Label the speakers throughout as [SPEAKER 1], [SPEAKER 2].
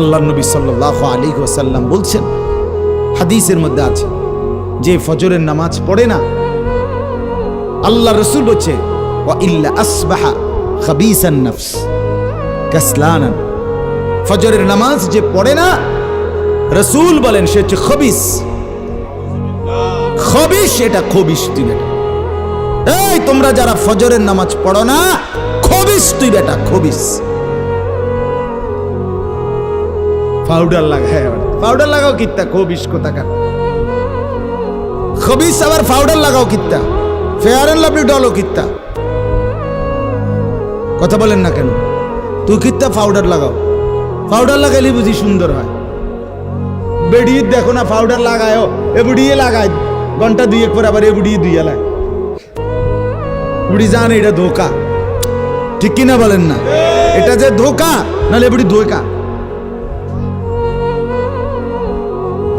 [SPEAKER 1] আল্লাহ নবী সাল্লাহ আলী ওসাল্লাম বলছেন, হাদিসের মধ্যে আছে, যে ফজরের নামাজ পড়ে না, আল্লাহ রসুল বলছে ফজরের নামাজ যে পড়ে না, রসুল বলেন সে হচ্ছে খবিস। খবিস এটা খবিস তুই বেটা। এই তোমরা যারা ফজরের নামাজ পড়ো না, খবিস তুই বেটা, খবিস। পাউডার লাগায় পাউডার লাগাও কিত্তা খবিস কোথাকার খবিস আবার পাউডার লাগাও কিত্তা, ফেয়ার অ্যান্ড লাভলি ডলও কিত্তা। কথা বলেন না কেন? তুই কিত্তা পাউডার লাগাও। পাউডার লাগাইলে বুঝি সুন্দর হয়। বেড়িয়ে দেখো না পাউডার লাগায়ও এ বুড়িয়ে লাগায়। ঘণ্টা দুই এক পর আবার এ বুড়িয়ে দুই এলায় বুড়ি জানে এটা ধোকা। ঠিক কিনা বলেন না? এটা যে ধোকা নাহলে বুড়ি ধোকা।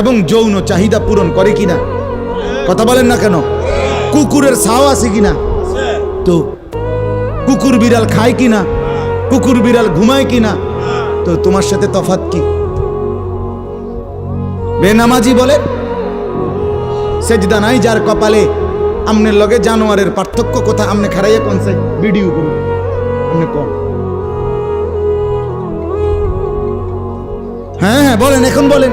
[SPEAKER 1] এবং যৌন চাহিদা পূরণ করে কিনা? কথা বলেন না কেন? কুকুরের ছাও আছে কিনা? তো কুকুর বিড়াল খায় কিনা? কুকুর বিড়াল ঘুমায় কিনা? তো তোমার সাথে তফাৎ কি? বেনামাজি বলে, সেজদা নাই যার কপালে আমনের লগে জানোয়ারের পার্থক্য কোথা আমনে খারাইয়া কোন সে ভিডিও করুন। আমনে কম হ্যাঁ হ্যাঁ বলেন, এখন বলেন।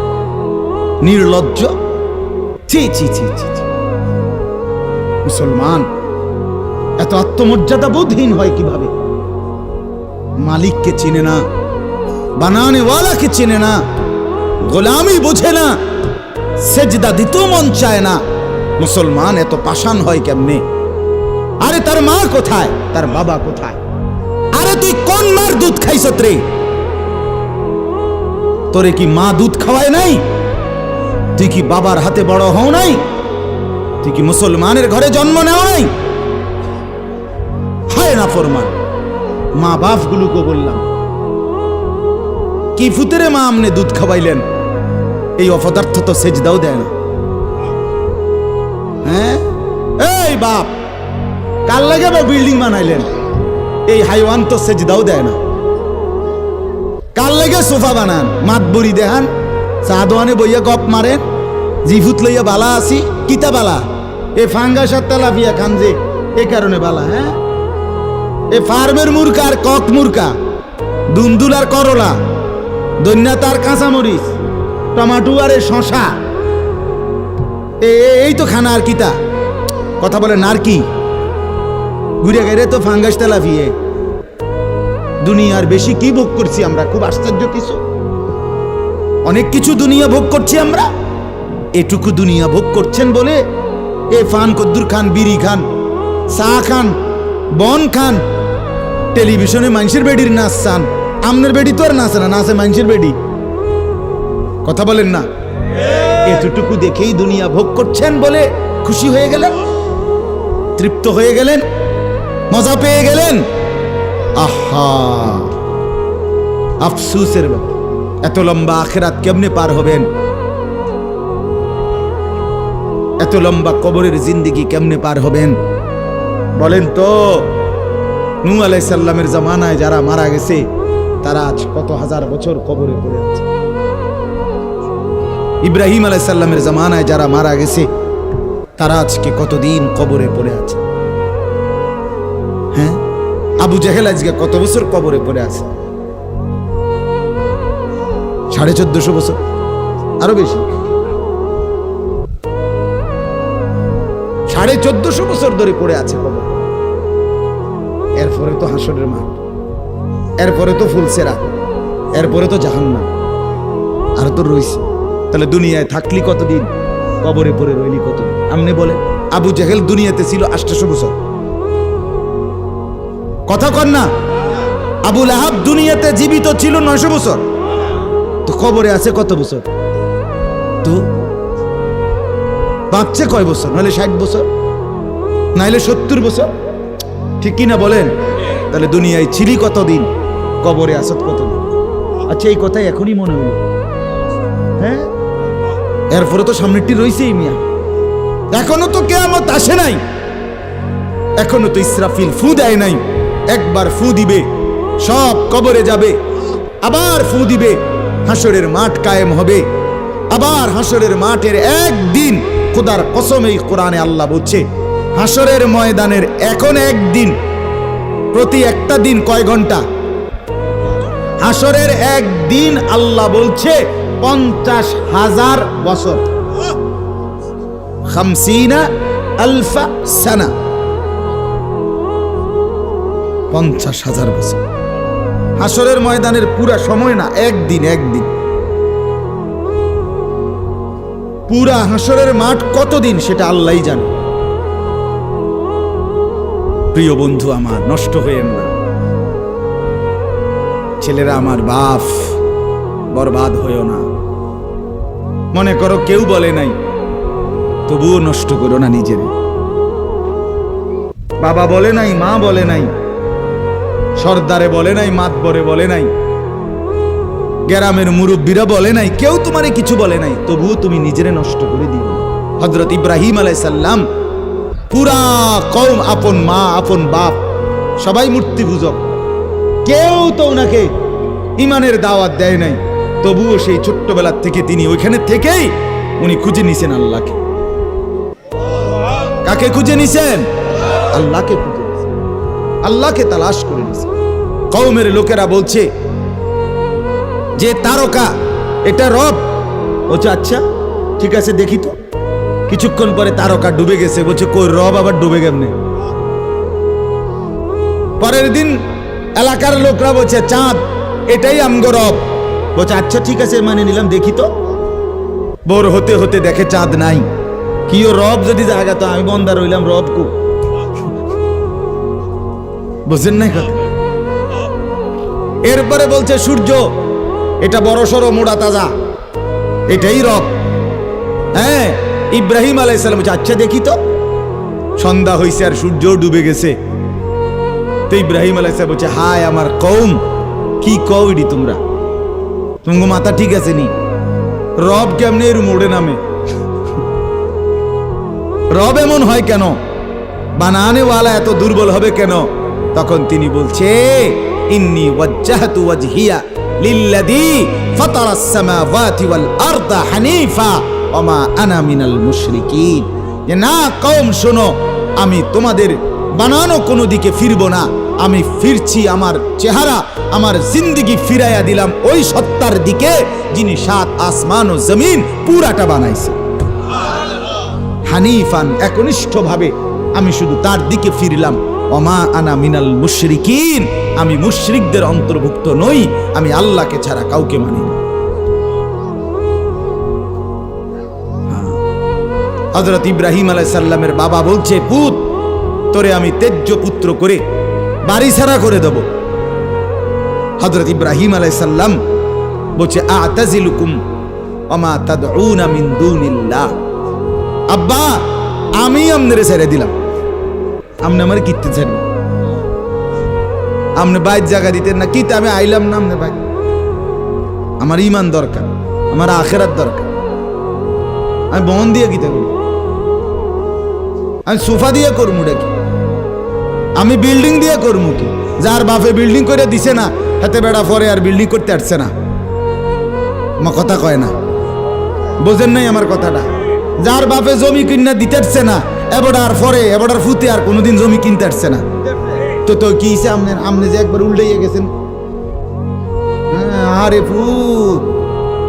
[SPEAKER 1] নির্লজ্জ। ছি। মুসলমান, এত আত্মমর্যাদা বোধহীন হয় কীভাবে? মালিককে চিনে না, বানানেওয়ালাকে চিনে না, গোলামি বোঝে না, সেজদা দিতেও মন চায় না। মুসলমান এত পাষাণ হয় কেমনে? আরে তার মা কোথায়? তার বাবা কোথায়? আরে তুই কোন মার দুধ খাইছত রে তোরে কি মা দুধ খাওয়ায় নাই? তুই কি বাবার হাতে বড় হও নাই? তুই কি মুসলমানের ঘরে জন্ম নেওয়া নাই? হয় না ফরমান। মা বাপ গুলোকে বললাম, কি ফুতেরে মা আমনে দুধ খাওয়াইলেন? এই অপদার্থ তো সেজদাও দেয় না। হ্যাঁ? এই বাপ, কাল লাগে বা বিল্ডিং বানাইলেন। এই হাইওয়ান তো সেজদাও দেয় না। কাল লেগে সোফা বানান মাত বড়ি দেখান চা দোয়ানে বইয়া গপ মারেন। জিফুত লইয়া বালা আসি কিতা বালা? এ ফাঙ্গাস আর তেলাপিয়া খান যে, এ কারণে বালা হ্যাঁ? এ ফার্মের মুরকা আর কক মুরকা দুন্দুল আর করলা দন্যা তার কাঁচামরিচ, টমাটো আর এ শশা। এই তো খানা আর কিতা। কথা বলে নার কি? ঘুরে গেলে তো ফাঙ্গাস তেলাপিয়ে। দুনিয়ার বেশি কি ভোগ করছি আমরা? খুব আশ্চর্য কিছু। অনেক কিছু দুনিয়া ভোগ করছি আমরা। এটুকু দুনিয়া ভোগ করছেন বলে এ ফান কদ্দুর খান, বিড়ি খান, চা খান, বন খান, টেলিভিশনে মানুষের বেডির নাচ চান। আমনের বেডি তো আর নাচে না, নাচে মানুষের বেডি। কথা বলেন না। এতটুকু দেখেই দুনিয়া ভোগ করছেন বলে খুশি হয়ে গেলেন? তৃপ্ত হয়ে গেলেন? মজা পেয়ে গেলেন? আহা! আফসুসের। এত লম্বা আখেরাত কেমনে পার হবেন? এত লম্বা কবরের জিন্দিগি কেমনে পার হবেন? বলেন তো নূ আলাই সাল্লামের জামানায় যারা মারা গেছে, তারা আজ কত হাজার বছর কবরে পড়ে আছে? ইব্রাহিম আলাই সাল্লামের জামানায় যারা মারা গেছে, তারা আজকে কতদিন কবরে পড়ে আছে? হ্যাঁ? আবু জাহেল আজকে কত বছর কবরে পড়ে আছে? সাড়ে চোদ্দশো বছর, আরও বেশি। সাড়ে চোদ্দশো বছর ধরে পড়ে আছে কবর। এরপরে তো হাসরের মাঠ। এরপরে তো ফুলসেরা এরপরে তো জাহান্নাম। আর তো রইছে। তাহলে দুনিয়ায় থাকলি কতদিন? কবরে পড়ে রইলি কতদিন? আমনে বলে, আবু জেহেল দুনিয়াতে ছিল আষ্টশো বছর। কথা কর না। আবুল আহাব দুনিয়াতে জীবিত ছিল নয়শো বছর। তো কবরে আছে কত বছর? বাঁচছে কয় বছর? নাহলে ষাট বছর? নাহলে সত্তর বছর? ঠিক কি না বলেন? তাহলে দুনিয়ায় ছিলি কতদিন? কবরে আসত কতদিন? আচ্ছা এই কথাই এখনই মনে হলো। হ্যাঁ? এরপরে তো সামনেরটি রয়েছেই মিয়া। এখনও তো কেয়ামত আসে নাই। এখনও তো ইসরাফিল ফু দেয় নাই। একবার ফু দিবে, সব কবরে যাবে। আবার ফু দিবে, হাসরের মাঠ কায়েম হবে। আবার হাসরের মাঠের একদিন খোদার কসম এই কোরআনে আল্লাহ বলছে হাসরের ময়দানের এখন একদিন, প্রতি একটা দিন কয় ঘণ্টা? হাসরের একদিন আল্লাহ বলছে, পঞ্চাশ হাজার বছর। খামসিনা আলফা সানা। পঞ্চাশ হাজার বছর। হাসরের ময়দানের পুরা সময় না, একদিন একদিন। পুরা হাসরের মাঠ কতদিন সেটা আল্লাহই জানে। প্রিয় বন্ধু আমার, নষ্ট হয়েন না ছেলেরা আমার বাপ, বরবাদ হইও না। মনে করো কেউ বলে নাই, তবুও নষ্ট করো না নিজের। বাবা বলে নাই, মা বলে নাই, সর্দারে বলে নাই, মাতবরে বলে নাই। গ্রামের মুরব্বীরা বলে নাই, কেউ তোমারে কিছু বলে নাই, তবুও তুমি নিজেরে নষ্ট করে দিও হজরত ইব্রাহিম আলাইসাল্লাম পুরা কৌম আপন মা, আপন বাপ, সবাই মূর্তি পূজক। কেউ তো ওনাকে ইমানের দাওয়াত দেয় নাই, তবুও সেই ছোট্টবেলার থেকে তিনি ওইখানে থেকেই উনি খুঁজে নিছেন আল্লাহকে। কাকে খুঁজে নিছেন? আল্লাহকে খুঁজে নিছেন। আল্লাহকে তালাশ করে নিছেন। কৌমের লোকেরা বলছে যে তারকা, এটা রব। বলছে আচ্ছা ঠিক আছে, দেখি তো। কিছুক্ষণ পরে তারকা ডুবে গেছে। বলছে, কই, রব আবার ডুবে কেমনে? পরের দিন এলাকার লোকরা বলছে, চাঁদ, এটাই আমগো রব। বলছে আচ্ছা ঠিক আছে মানে নিলাম, দেখি তো। বোর হতে হতে দেখে চাঁদ নাই। কিও রব যদি জায়গা তো আমি বন্দা রইলাম, রব কু? নাই কথা? এরপরে বলছে, সূর্য এটা বড় সড়ো মোড়া তাজা। এটাই রব। হ্যাঁ ইব্রাহিম আলাইসালাম আচ্ছা দেখি তো। সন্ধ্যা হয়েছে আর সূর্য ডুবে গেছে। তো ইব্রাহিম আলাইসালাম বলছে, হায় আমার কৌম কি কৌডি তোমরা? তোমার মাথা ঠিক আছে নি? রব কেমনে এর মোড়ে নামে? রব এমন হয় কেন? বানানেওয়ালা এত দুর্বল হবে কেন? তখন তিনি বলছে, ইন্নি ওয়াজ্জাহতু ওয়াজহিয়া। লিল্লাযী ফাতারাস সামাওয়াতি ওয়াল আরদা হানিফা ওমা আনা মিনাল মুশরিকিন। যে, না, কওম, শোনো, আমি তোমাদের বানানো কোনো দিকে ফিরবো না। আমি ফিরছি আমার চেহারা, আমার জিন্দিগি ফিরাইয়া দিলাম ওই সত্তার দিকে যিনি সাত আসমান ও জমিন পুরাটা বানাইছে। হানিফান একনিষ্ঠভাবে, আমি শুধু তার দিকে ফিরলাম অমা আনা মিনাল মুশরিকিন। আমি মুশরিকদের অন্তর্ভুক্ত নই, আমি আল্লাহকে ছাড়া কাউকে মানি না। হজরত ইব্রাহিম আলাই আলাইসাল্লামের বাবা বলছে, পুত, তোরে আমি তেজ্য পুত্র করে বাড়ি ছাড়া করে দেব। হজরত ইব্রাহিম আলাইসাল্লাম বলছে, আতাজিলুকুম অমা তাদউনা মিন দুনিল্লাহ। আব্বা, আমি আমনেরে ছেড়ে দিলাম। আপনি আমার কিত্তে ছেড়ে আপনি বাইর জায়গা দিতেন না কিতে আমি আইলাম না আপনি ভাই। আমার ইমান দরকার, আমার আখেরাত দরকার। আমি বন দিয়ে কিতে করি আমি সোফা দিয়ে করমু কি? আমি বিল্ডিং দিয়ে করমু কি? যার বাপে বিল্ডিং করে দিছে না, হাতে বেড়া পরে আর বিল্ডিং করতে আসছে না। আমার কথা কয় না। বোঝেন নাই আমার কথাটা। যার বাপে জমি কিনা দিতে আসছে না এবড়ার পরে এবড়ার ফুতে আর কোনোদিন জমি কিনতে আসছে না। তো তো কি হিসে আমনে আমনে যে একবার উল্টাইয়া গেছেন। হ্যাঁ, আরে ফু।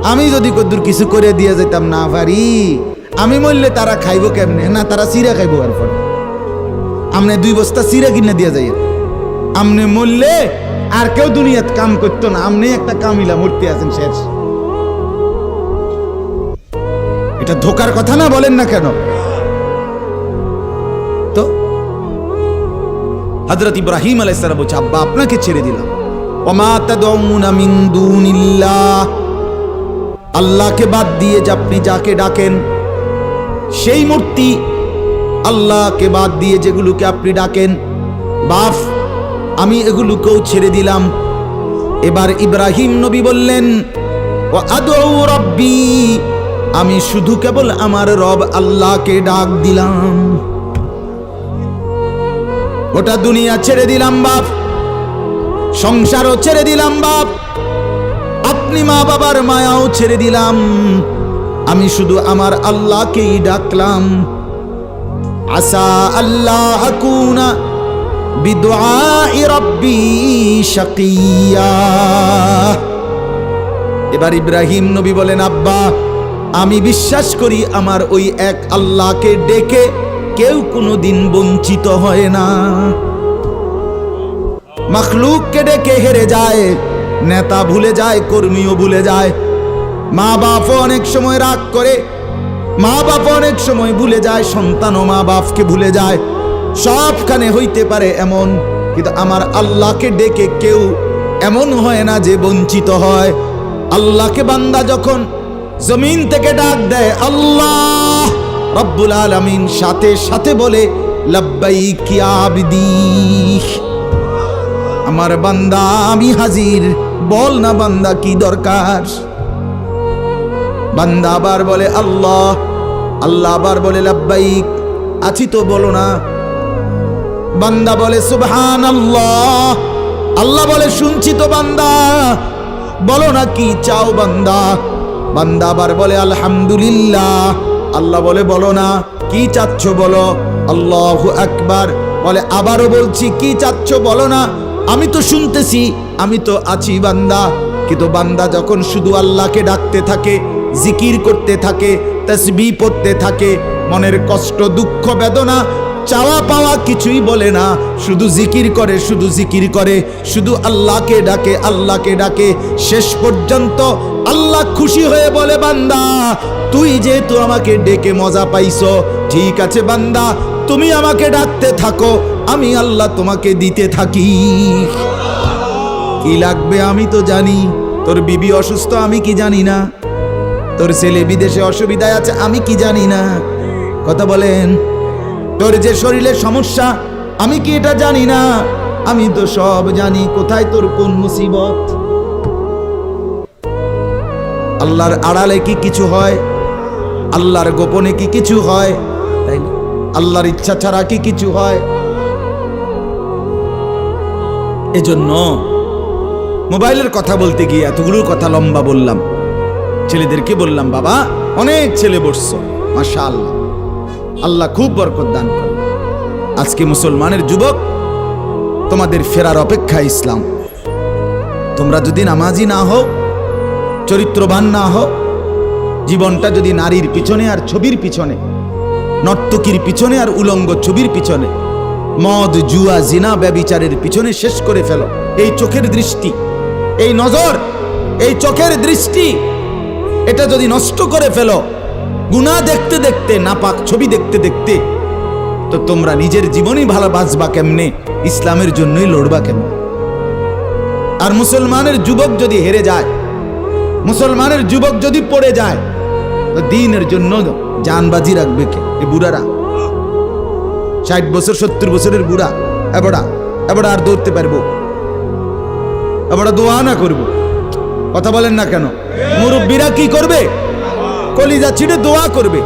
[SPEAKER 1] আমি যদি কদ্দুর কিছু করে দিয়ে যেতাম না পারি। আমি মরলে তারা খাইবো কেমনে? না তারা চিরা খাইবো আর পরে আমনে দুই বস্তা চিরা কিনে দিয়ে যাই আমনে মরলে আর কেউ দুনিয়াত কাম করতো না। আমনে একটা কামিলা মূর্তি আছেন শেষ। এটা ধোকার কথা না বলেন না কেন? হজরত ইব্রাহিম আলাইসালাম বলছে, আব্বা, আপনাকে ছেড়ে দিলাম। আল্লাহকে বাদ দিয়ে যে আপনি যাকে ডাকেন, সেই মূর্তি আল্লাহকে বাদ দিয়ে যেগুলোকে আপনি ডাকেন, বাফ, আমি এগুলোকেও ছেড়ে দিলাম। এবার ইব্রাহিম নবী বললেন ও আদৌ রব্বি, আমি শুধু কেবল আমার রব আল্লাহকে ডাক দিলাম। গোটা দুনিয়া ছেড়ে দিলাম বাপ। সংসারও ছেড়ে দিলাম বাপ। আপনি মা বাবার মায়াও ছেড়ে দিলাম। আমি শুধু আমার আল্লাহকেই ডাকলাম। আসা আল্লাহ শাকিয়া। এবার ইব্রাহিম নবী বলেন, আব্বা, আমি বিশ্বাস করি আমার ওই এক আল্লাহকে ডেকে কেউ কোনোদিন বঞ্চিত হয় না। মখলুককে ডেকে হেরে যায়, নেতা ভুলে যায়, কর্মীও ভুলে যায়। মা বাপও অনেক সময় রাগ করে, মা বাপ অনেক সময় ভুলে যায় সন্তানও মা বাপকে ভুলে যায়। সবখানে হইতে পারে এমন, কিন্তু আমার আল্লাহকে ডেকে কেউ এমন হয় না যে বঞ্চিত হয়। আল্লাহকে বান্দা যখন জমিন থেকে ডাক দেয়, আল্লাহ! রব্বুল আলামিন সাথে সাথে বলে আমার বান্দা, আমি হাজির। বল না বান্দা, কি দরকার? বান্দা আবার বলে, আল্লাহ। আল্লাহ আবার বলে, লাব্বাইক। আছি তো, বলো না। বান্দা বলে সুবহান আল্লাহ আল্লাহ বলে, শুনছি তো বান্দা। বলো না, কি চাও বান্দা? বান্দা আবার বলে, আলহামদুলিল্লাহ। আল্লাহ বলে, বলো না, কি চাচ্ছ বলো? আল্লাহ একবার বলে, আবারও বলছি, কি চাচ্ছ বলো না? আমি তো শুনতেছি, আমি তো আছি বান্দা। কিন্তু বান্দা যখন শুধু আল্লাহকে ডাকতে থাকে, জিকির করতে থাকে, তসবি পড়তে থাকে, মনের কষ্ট, দুঃখ, বেদনা চাওয়া পাওয়া কিছুই বলে না। শুধু জিকির করে, শুধু জিকির করে, শুধু আল্লাহকে ডাকে আল্লাহকে ডাকে। শেষ পর্যন্ত আল্লাহ খুশি হয়ে বলে, বান্দা, তুই যেহেতু আমাকে ডেকে মজা পাইছো, ঠিক আছে বান্দা, তুমি আমাকে ডাকতে থাকো, আমি আল্লাহ তোমাকে দিতে থাকি। কি লাগবে আমি তো জানি, তোর বিবি অসুস্থ আমি কি জানি না, তোর ছেলে বিদেশে অসুবিধায় আছে আমি কি জানি না। কথা বলেন। তোর যে শরীরের সমস্যা আমি কি এটা জানি না? আমি তো সব জানি কোথায় তোর কোন মুসিবত? আল্লাহর আড়ালে কি কিছু হয়? আল্লাহর গোপনে কি কিছু হয়? তাই আল্লাহর ইচ্ছা ছাড়া কি কিছু হয়? এজন্য মোবাইলের কথা বলতে গিয়ে এতগুলো কথা লম্বা বললাম। ছেলেদেরকে বললাম বাবা অনেক ছেলে বসছো মাশা আল্লাহ খুব বরকত দান করে আজকে মুসলমানের যুবক, তোমাদের ফেরার অপেক্ষা ইসলাম। তোমরা যদি নামাজি না হও, চরিত্রবান না হও, জীবনটা যদি নারীর পিছনে আর ছবির পিছনে, নর্তকীর পিছনে আর উলঙ্গ ছবির পিছনে, মদ, জুয়া, জিনা, ব্যবিচারের পিছনে শেষ করে ফেলো। এই চোখের দৃষ্টি, এই নজর, এই চোখের দৃষ্টি, এটা যদি নষ্ট করে ফেলো গুণা দেখতে দেখতে, নাপাক ছবি দেখতে দেখতে, তো তোমরা নিজের জীবনই ভালো বাঁচবা কেমনে? ইসলামের জন্যই লড়বা কেমনে? আর মুসলমানের যুবক যদি হেরে যায়, মুসলমানের যুবক যদি পড়ে যায়, তো দিনের জন্য জানবাজি রাখবে কে? এই বুড়ারা। ষাট বছর, সত্তর বছরের বুড়া। এবড়া এবড়া আর দৌড়তে পারব। এবড়া দোয়া না করব। কথা বলেন না কেন? মুরব্বীরা কি করবে? কলিজা ছিঁড়ে দোয়া করবে।